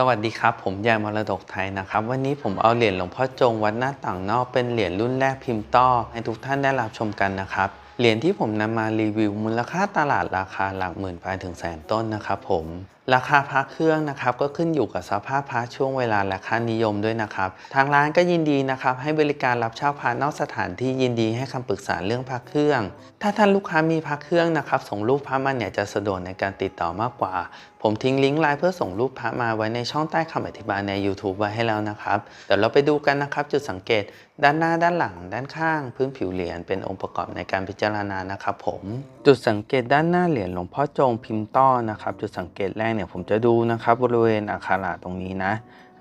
สวัสดีครับ ผมยายมรดกไทยนะครับ วันนี้ผมเอาเหรียญหลวงพ่อจงวัดหน้าต่างนอกเป็นเหรียญรุ่นแรกพิมพ์ต้อให้ทุกท่านได้รับชมกันนะครับ เหรียญที่ผมนำมารีวิวมูลค่าตลาดราคาหลักหมื่นไปถึงแสนต้นนะครับผม ราคาพระเครื่องนะครับก็ขึ้นอยู่กับสภาพพระช่วงเวลาและค่านิยมด้วยนะครับ ทางร้านก็ยินดีนะครับให้บริการรับเช่าพระนอกสถานที่ยินดีให้คำปรึกษาเรื่องพระเครื่อง ถ้าท่านลูกค้ามีพระเครื่องนะครับส่งรูปพระมาเนี่ยจะสะดวกในการติดต่อมากกว่า ผมทิ้งลิงก์ไลน์เพื่อส่งรูปพระมาไว้ในช่องใต้คำอธิบายใน YouTube ไว้ให้แล้วนะครับเดี๋ยวเราไปดูกันนะครับจุดสังเกต ด้านหน้าด้านหลัง ด้านข้าง พื้นผิวเหรียญเป็นองค์ประกอบในการพิจารณานะครับผม จุดสังเกตด้านหน้าเหรียญหลวงพ่อจงพิมพ์ต้อนะครับจุดสังเกตแรกเนี่ยผมจะดูนะครับบริเวณอาคาระตรงนี้นะ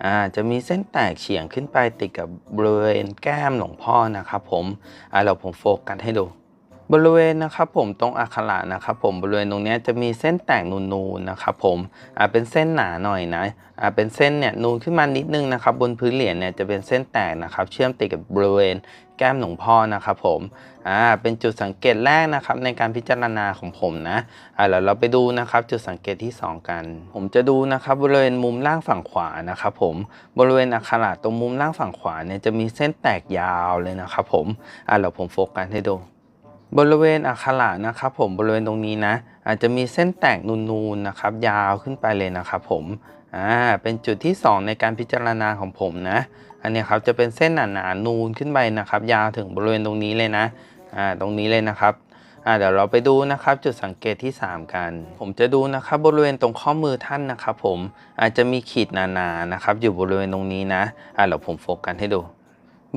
อ่าจะมีเส้นแตกเฉียงขึ้นไปติดกับบริเวณแก้มหลวงพ่อนะครับผมอ่าเราผมโฟกัสให้ดู บริเวณนะครับผมตรงอักขระนะครับผมบริเวณตรงนี้จะมีเส้นแตกนูนๆนะครับผมอ่าเป็นเส้นหนาหน่อยนะอ่าเป็นเส้นเนี่ยนูนขึ้นมานิดนึงนะครับบนพื้นเหรียญเนี่ยจะเป็นเส้นแตกนะครับเชื่อมติดกับบริเวณแก้มหลวงพ่อนะครับผมอ่าเป็นจุดสังเกตแรกนะครับในการพิจารณาของผมนะอ่าแล้วเราไปดูนะครับจุดสังเกตที่ 2 กัน ผมจะดูนะครับบริเวณมุมล่างฝั่งขวานะครับผมบริเวณอักขระตรงมุมล่างฝั่งขวาเนี่ยจะมีเส้นแตกยาวเลยนะครับผมอ่าเราผมโฟกัสให้ดู บริเวณอักขระนะครับผมบริเวณตรงนี้นะ อาจจะมีเส้นแตกนูนๆนะครับ ยาวขึ้นไปเลยนะครับผมอ่าเป็นจุดที่ 2 ในการพิจารณาของผมนะ อันนี้ครับจะเป็นเส้นหนาๆนูนขึ้นไปนะครับ ยาวถึงบริเวณตรงนี้เลยนะอ่าตรงนี้เลยนะครับอ่าเดี๋ยวเราไปดูนะครับจุดสังเกตที่ 3 กัน ผมจะดูนะครับบริเวณตรงข้อมือท่านนะครับ ผมอาจจะมีขีดหนาๆนะครับ อยู่บริเวณตรงนี้นะอ่าเดี๋ยวผมโฟกัสให้ดู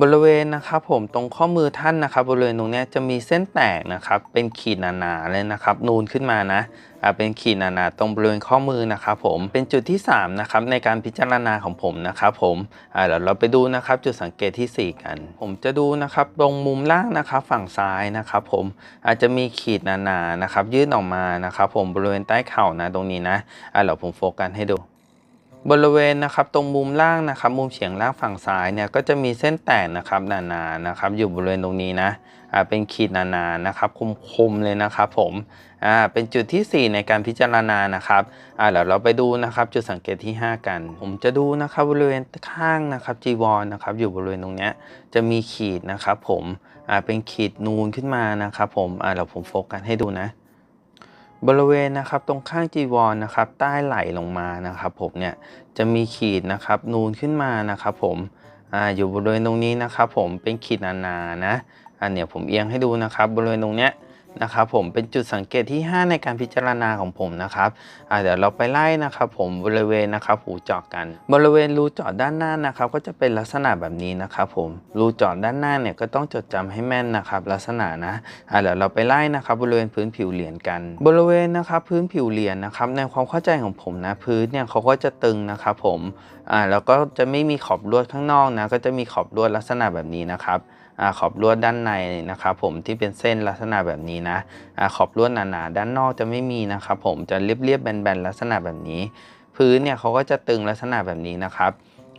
บริเวณนะครับผมตรงข้อมือท่านนะครับ บริเวณตรงนี้จะมีเส้นแตกนะครับ เป็นขีดหนาๆเลยนะครับ นูนขึ้นมานะอ่าเป็นขีดหนาๆตรงบริเวณข้อมือนะครับผมเป็นจุดที่3นะครับในการพิจารณาของผมนะครับผมอ่าเดี๋ยวเราไปดูนะครับ จุดสังเกตที่ 4 กัน ผมจะดูนะครับตรงมุมล่างนะครับฝั่งซ้ายนะครับผมอาจจะมีขีดหนาๆนะครับ ยื่นออกมานะครับ ผมบริเวณใต้เข่านะตรงนี้นะอ่าเดี๋ยวผมโฟกัสให้ดู บริเวณนะครับตรงมุมล่างนะครับมุมเฉียงล่างฝั่งซ้ายเนี่ยก็จะมีเส้นแตกนะครับหนาๆนะครับอยู่บริเวณตรงนี้นะอ่าเป็นขีดหนาๆนะครับคมๆเลยนะครับผมอ่าเป็นจุดทีสี่ 4 ในการพิจารณานะครับอ่าเดี๋ยวเราไปดูนะครับจุดสังเกตที่ 5 กัน ผมจะดูนะครับบริเวณข้างนะครับจีวรนะครับอยู่บริเวณตรงเนี้ยจะมีขีดนะครับผมอ่าเป็นขีดนูนขึ้นมานะครับผมอ่าเดี๋ยวผมโฟกัสให้ดูนะ บริเวณนะครับตรงข้างจีวรนะครับใต้ไหล่ลงมานะครับผมเนี่ยจะมีขีดนะครับนูนขึ้นมานะครับผมอ่าอยู่บริเวณตรงนี้นะครับผมเป็นขีดหนาๆนะอันเนี้ยผมเอียงให้ดูนะครับบริเวณตรงเนี้ย นะครับผมเป็นจุดสังเกตที่ 5 ในการพิจารณาของผมนะครับเดี๋ยวเราไปไล่นะครับ ผมบริเวณนะครับหูเจาะกัน บริเวณรูเจาะด้านหน้านะครับ ก็จะเป็นลักษณะแบบนี้นะครับ ผมรูเจาะด้านหน้าเนี่ยก็ต้องจดจำให้แม่นนะครับ ลักษณะนะเดี๋ยวเราไปไล่นะครับ บริเวณพื้นผิวเหรียญกัน บริเวณนะครับพื้นผิวเหรียญนะครับ ในความเข้าใจของผมนะพื้นเนี่ยเขาก็จะตึงนะครับ ผม อ่าแล้วก็จะไม่มีขอบลวดข้างนอกนะก็จะมีขอบลวดลักษณะแบบนี้นะครับอ่าขอบลวดด้านในนะครับ ผมที่เป็นเส้นลักษณะแบบนี้นะอ่าขอบลวดหนาๆด้านนอกจะไม่มีนะครับ ผมจะเรียบๆแบนๆลักษณะแบบนี้ พื้นเนี่ยเขาก็จะตึงลักษณะแบบนี้นะครับ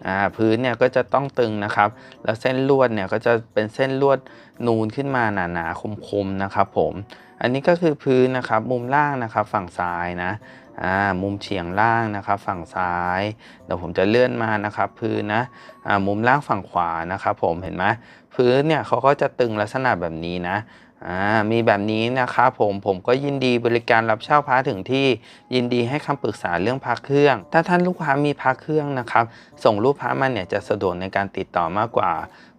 อ่าพื้นเนี่ยก็จะต้องตึงนะครับ แล้วเส้นลวดเนี่ยก็จะเป็นเส้นลวดนูนขึ้นมาหนาๆคมๆนะครับ ผม อันนี้ก็คือพื้นนะครับมุมล่างนะครับฝั่งซ้ายนะอ่ามุมเฉียงล่างนะครับ ฝั่งซ้ายเดี๋ยวผมจะเลื่อนมานะครับ พื้นนะอ่ามุมล่างฝั่งขวานะครับ ผมเห็นไหมพื้นเนี่ยเขาก็จะตึงลักษณะแบบนี้นะ อ่ามีแบบนี้นะครับผมผมก็ยินดีบริการรับเช่าพระถึงที่ยินดีให้คำปรึกษาเรื่องพระเครื่อง ถ้าท่านลูกค้ามีพระเครื่องนะครับส่งรูปพระมาเนี่ยจะสะดวกในการติดต่อมากกว่า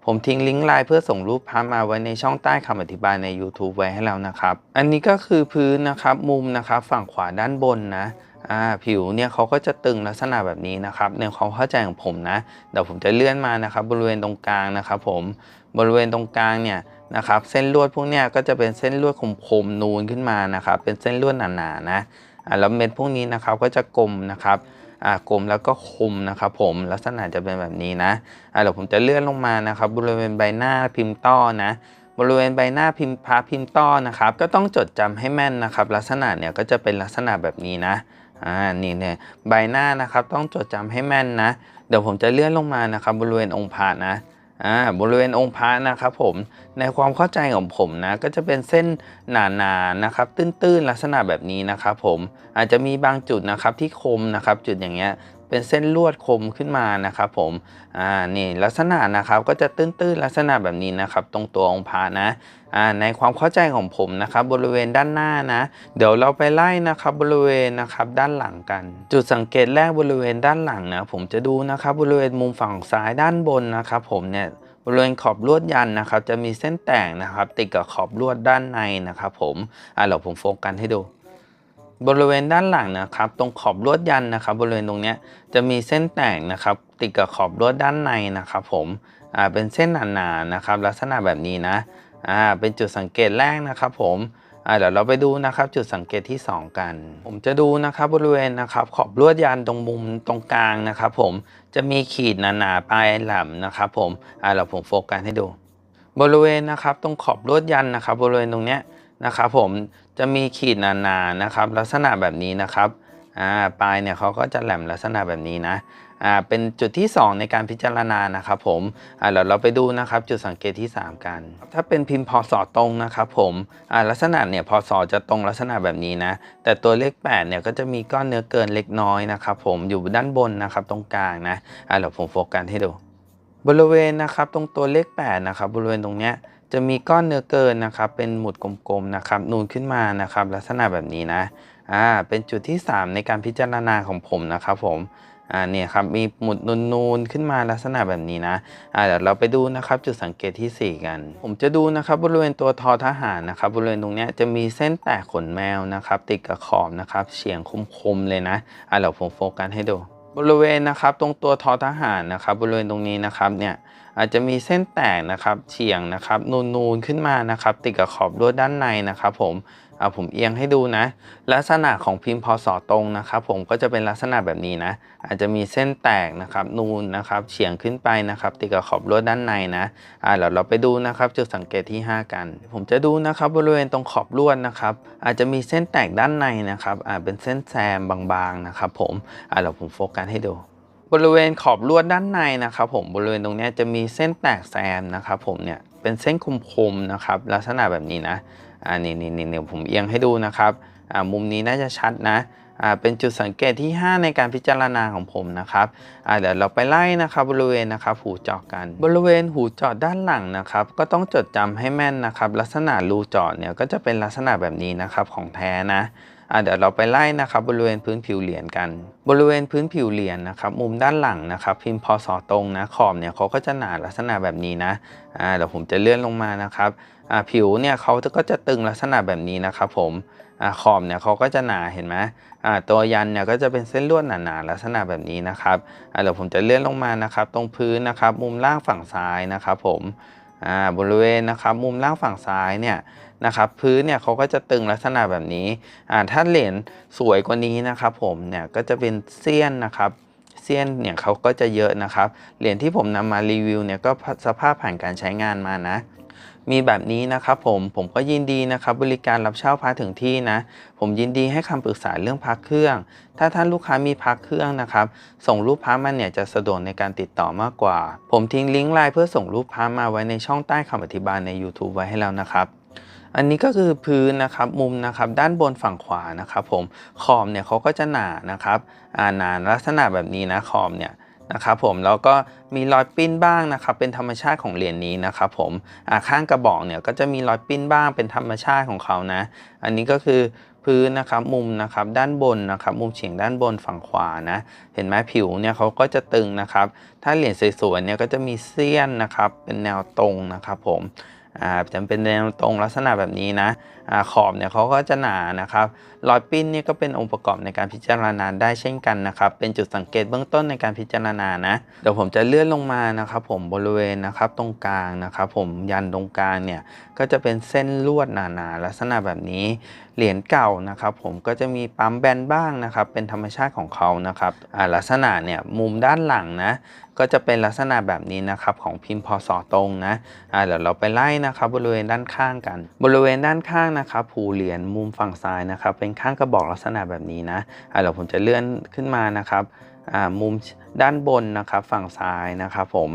ผมทิ้งลิงก์ไลน์เพื่อส่งรูปพระมาไว้ในช่องใต้คำอธิบายใน YouTube ไว้ให้แล้วนะครับ อันนี้ก็คือพื้นนะครับมุมนะครับฝั่งขวาด้านบนนะอ่าผิวเนี่ยเขาก็จะตึงลักษณะแบบนี้นะครับในความเข้าใจของผมนะเดี๋ยวผมจะเลื่อนมานะครับบริเวณตรงกลางนะครับผมบริเวณตรงกลางเนี่ย นะครับ เส้นลวดพวกเนี้ยก็จะเป็นเส้นลวดคมๆนูนขึ้นมานะครับ เป็นเส้นลวดหนาๆนะแล้วเม็ดพวกนี้นะครับก็จะกลมนะครับกลมแล้วก็คมนะครับผมลักษณะจะเป็นแบบนี้นะเดี๋ยวผมจะเลื่อนลงมานะครับ บริเวณใบหน้าพิมพ์ต้อนะ บริเวณใบหน้าพิมพ์พระพิมพ์ต้อนะครับ ก็ต้องจดจำให้แม่นนะครับ ลักษณะเนี่ยก็จะเป็นลักษณะแบบนี้นะอ่านี่เนี่ยใบหน้านะครับต้องจดจำให้แม่นนะ เดี๋ยวผมจะเลื่อนลงมานะครับ บริเวณองค์พระนะ อ่าบริเวณองค์พระนะครับผมในความเข้าใจของผมนะก็จะเป็นเส้นหนาๆนะครับ ตื้นๆลักษณะแบบนี้นะครับผมอาจจะมีบางจุดนะครับที่คมนะครับ จุดอย่างเงี้ย เป็นเส้นลวดคมขึ้นมานะครับผมอ่านี่ลักษณะนะครับก็จะตื้นๆลักษณะแบบนี้นะครับตรงตัวองค์พระนะอ่าในความเข้าใจของผมนะครับบริเวณด้านหน้านะ เดี๋ยวเราไปไล่นะครับบริเวณนะครับด้านหลังกัน จุดสังเกตแรกบริเวณด้านหลังนะผมจะดูนะครับบริเวณมุมฝั่งซ้ายด้านบนนะครับผมเนี่ยบริเวณขอบลวดยันนะครับจะมีเส้นแต่งนะครับติดกับขอบลวดด้านในนะครับผมอ่าเราผมโฟกัสให้ดู บริเวณด้านหลังนะครับ ตรงขอบลวดยันนะครับ บริเวณตรงนี้จะมีเส้นแต่งนะครับ ติดกับขอบลวดด้านในนะครับผมอ่าเป็นเส้นหนาๆนะครับ ลักษณะแบบนี้นะอ่าเป็นจุดสังเกตแรกนะครับ ผมอ่าเดี๋ยวเราไปดูนะครับ จุดสังเกตที่ 2 กัน ผมจะดูนะครับบริเวณนะครับขอบลวดยันตรงมุมตรงกลางนะครับ ผมจะมีขีดหนาๆปลายแหลมนะครับ ผมอ่าเราผมโฟกัสให้ดู บริเวณนะครับ ตรงขอบลวดยันนะครับ บริเวณตรงเนี้ยนะครับผม จะมีขีดหนาๆนะครับ ลักษณะแบบนี้นะครับปลายเนี่ยเขาก็จะแหลมลักษณะแบบนี้นะเป็นจุดที่ 2 ในการพิจารณานะครับผมเดี๋ยวเราไปดูนะครับจุดสังเกตที่ 3 กัน ถ้าเป็นพิมพ์พศตรงนะครับผมลักษณะเนี่ยพศจะตรงลักษณะแบบนี้นะ แต่ตัวเลข8เนี่ยก็จะมีก้อนเนื้อเกินเล็กน้อยนะครับผมอยู่ด้านบนนะครับตรงกลางนะเดี๋ยวผมโฟกัสให้ดู บริเวณนะครับตรงตัวเลข8นะครับบริเวณตรงเนี้ยจะมีก้อนเนื้อเกินนะครับเป็นหมุดกลมๆนะครับนูนขึ้นมานะครับลักษณะแบบนี้นะอ่าเป็นจุดที่ 3 ในการพิจารณาของผมนะครับผมอ่าเนี่ยครับมีหมุดนูนๆขึ้นมาลักษณะแบบนี้นะอ่าเดี๋ยวเราไปดูนะครับจุดสังเกตทีสี่4 กัน ผมจะดูนะครับบริเวณตัวทอทหารนะครับบริเวณตรงเนี้ยจะมีเส้นแตกขนแมวนะครับติดกับขอบนะครับเฉียงคมๆเลยนะอ่าเดี๋ยวผมโฟกัสให้ดู บริเวณนะครับตรงตัวทอทหารนะครับบริเวณตรงนี้นะครับเนี่ยอาจจะมีเส้นแตกนะครับเฉียงนะครับนูนๆขึ้นมานะครับติดกับขอบลวดด้านในนะครับผม เอาผมเอียงให้ดูนะ ลักษณะของพิมพ์พศตรงนะครับ ผมก็จะเป็นลักษณะแบบนี้นะ อาจจะมีเส้นแตกนะครับนูนนะครับเฉียงขึ้นไปนะครับติดกับขอบลวดด้านในนะอ่าเดี๋ยวเราไปดูนะครับจุดสังเกตที่ 5 กัน ผมจะดูนะครับบริเวณตรงขอบลวดนะครับอาจจะมีเส้นแตกด้านในนะครับอ่าเป็นเส้นแซมบางๆนะครับผมอ่าเดี๋ยวผมโฟกัสให้ดูบริเวณขอบลวดด้านในนะครับผมบริเวณตรงนี้จะมีเส้นแตกแซมนะครับผมเนี่ยเป็นเส้นคมๆนะครับลักษณะแบบนี้นะ อ่านี่นี่นี่เดี๋ยวผมเอียงให้ดูนะครับอ่ามุมนี้น่าจะชัดนะอ่าเป็นจุดสังเกตที่ 5 ในการพิจารณาของผมนะครับอ่าเดี๋ยวเราไปไล่นะครับบริเวณนะครับหูเจาะกัน บริเวณหูเจาะด้านหลังนะครับ ก็ต้องจดจำให้แม่นนะครับ ลักษณะรูเจาะเนี่ยก็จะเป็นลักษณะแบบนี้นะครับของแท้นะอะ เดี๋ยวเราไปไล่นะครับบริเวณพื้นผิวเหรียญกัน บริเวณพื้นผิวเหรียญนะครับมุมด้านหลังนะครับพิมพ์พศตรงนะขอบเนี่ยเขาก็จะหนาลักษณะแบบนี้นะอ่าเดี๋ยวผมจะเลื่อนลงมานะครับอ่าผิวเนี่ยเขาก็จะตึงลักษณะแบบนี้นะครับผมอ่าขอบเนี่ยเขาก็จะหนาเห็นไหมอ่าตัวยันเนี่ยก็จะเป็นเส้นลวดหนาๆลักษณะแบบนี้นะครับอ่าเดี๋ยวผมจะเลื่อนลงมานะครับตรงพื้นนะครับมุมล่างฝั่งซ้ายนะครับผมอ่าบริเวณนะครับมุมล่างฝั่งซ้ายเนี่ย นะครับพื้นเนี่ยเขาก็จะตึงลักษณะแบบนี้อ่าถ้าเหรียญสวยกว่านี้นะครับผมเนี่ยก็จะเป็นเซียนนะครับเซียนเนี่ยเขาก็จะเยอะนะครับ เหรียญที่ผมนำมารีวิวเนี่ยก็สภาพผ่านการใช้งานมานะ มีแบบนี้นะครับผม ผมก็ยินดีนะครับบริการรับเช่าพระถึงที่นะ ผมยินดีให้คำปรึกษาเรื่องพักเครื่อง ถ้าท่านลูกค้ามีพักเครื่องนะครับ ส่งรูปพระมาเนี่ยจะสะดวกในการติดต่อมากกว่า ผมทิ้งลิงก์ไลน์เพื่อส่งรูปพระมาไว้ในช่องใต้คำอธิบายใน YouTube ไว้ให้แล้วนะครับ อันนี้ก็คือพื้นนะครับมุมนะครับด้านบนฝั่งขวานะครับผมขอบเนี่ยเขาก็จะหนานะครับอ่าหนาลักษณะแบบนี้นะขอบเนี่ยนะครับผมแล้วก็มีรอยปิ้นบ้างนะครับเป็นธรรมชาติของเหรียญนี้นะครับผมข้างกระบอกเนี่ยก็จะมีรอยปิ้นบ้างเป็นธรรมชาติของเขานะ อันนี้ก็คือพื้นนะครับมุมนะครับด้านบนนะครับมุมเฉียงด้านบนฝั่งขวานะ เห็นไหมผิวเนี่ยเขาก็จะตึงนะครับ ถ้าเหรียญสวยๆเนี่ยก็จะมีเสี้ยนนะครับเป็นแนวตรงนะครับผม อ่าจะเป็นแนวตรงลักษณะแบบนี้นะอ่าขอบเนี่ยเขาก็จะหนานะครับรอยปิ้นนี่ก็เป็นองค์ประกอบในการพิจารณาได้เช่นกันนะครับ เป็นจุดสังเกตเบื้องต้นในการพิจารณานะเดี๋ยวผมจะเลื่อนลงมานะครับ ผมบริเวณนะครับตรงกลางนะครับ ผมยันตรงกลางเนี่ยก็จะเป็นเส้นลวดหนาๆลักษณะแบบนี้เหรียญเก่านะครับผมก็จะมีปั๊มแบนบ้างนะครับ เป็นธรรมชาติของเขานะครับลักษณะเนี่ยมุมด้านหลังนะ ก็จะเป็นลักษณะแบบนี้นะครับของพิมพ์พศตรงนะอ่าเดี๋ยวเราไปไล่นะครับบริเวณด้านข้างกัน บริเวณด้านข้างนะครับผูเหรียญมุมฝั่งซ้ายนะครับเป็นข้างกระบอกลักษณะแบบนี้นะอ่าเดี๋ยวผมจะเลื่อนขึ้นมานะครับอ่ามุมด้านบนนะครับฝั่งซ้ายนะครับผม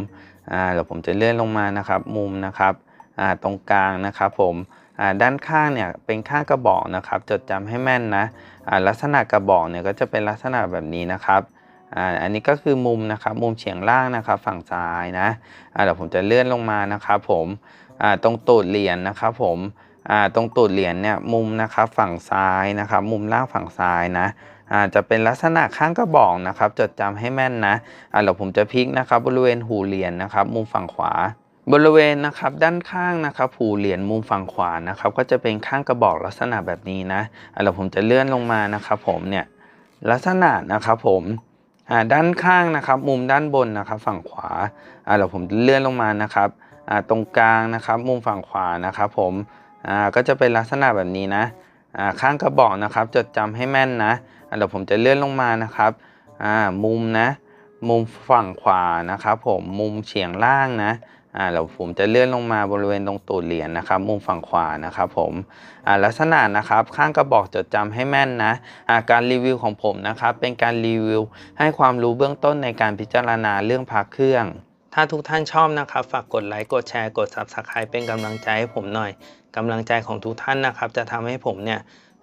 อ่าเดี๋ยวผมจะเลื่อนลงมานะครับมุมนะครับอ่าตรงกลางนะครับผมอ่าด้านข้างเนี่ยเป็นข้างกระบอกนะครับ จดจำให้แม่นนะอ่าลักษณะกระบอกเนี่ยก็จะเป็นลักษณะแบบนี้นะครับ อ่าอันนี้ก็คือมุมนะครับมุมเฉียงล่างนะครับฝั่งซ้ายนะอ่าเดี๋ยวผมจะเลื่อนลงมานะครับผมอ่าตรงตูดเหรียญนะครับผมอ่าตรงตูดเหรียญเนี่ยมุมนะครับฝั่งซ้ายนะครับมุมล่างฝั่งซ้ายนะอ่าจะเป็นลักษณะข้างกระบอกนะครับจดจำให้แม่นนะอ่าเดี๋ยวผมจะพลิกนะครับบริเวณหูเหรียญนะครับมุมฝั่งขวา บริเวณนะครับด้านข้างนะครับหูเหรียญมุมฝั่งขวานะครับก็จะเป็นข้างกระบอกลักษณะแบบนี้นะอะเดี๋ยวผมจะเลื่อนลงมานะครับผมเนี่ยลักษณะนะครับผม ด้านข้างนะครับมุมด้านบนนะครับฝั่งขวาอ่าเดี๋ยวผมเลื่อนลงมานะครับอ่าตรงกลางนะครับมุมฝั่งขวานะครับผมอ่าก็จะเป็นลักษณะแบบนี้นะอ่าข้างกระบอกนะครับจดจำให้แม่นนะอะเดี๋ยวผมจะเลื่อนลงมานะครับอ่ามุมนะมุมฝั่งขวานะครับผมมุมเฉียงล่างนะ อ่าเดี๋ยวผมจะเลื่อนลงมาบริเวณตรงตูดเหรียญนะครับมุมฝั่งขวานะครับผมอ่าลักษณะนะครับข้างกระบอกจดจำให้แม่นนะอ่าการรีวิวของผมนะครับเป็นการรีวิว ให้ความรู้เบื้องต้นในการพิจารณาเรื่องพักเครื่อง ถ้าทุกท่านชอบนะครับ ฝากกดไลค์กดแชร์กด Subscribe เป็นกำลังใจให้ผมหน่อยกำลังใจของทุกท่านนะครับ จะทำให้ผมเนี่ย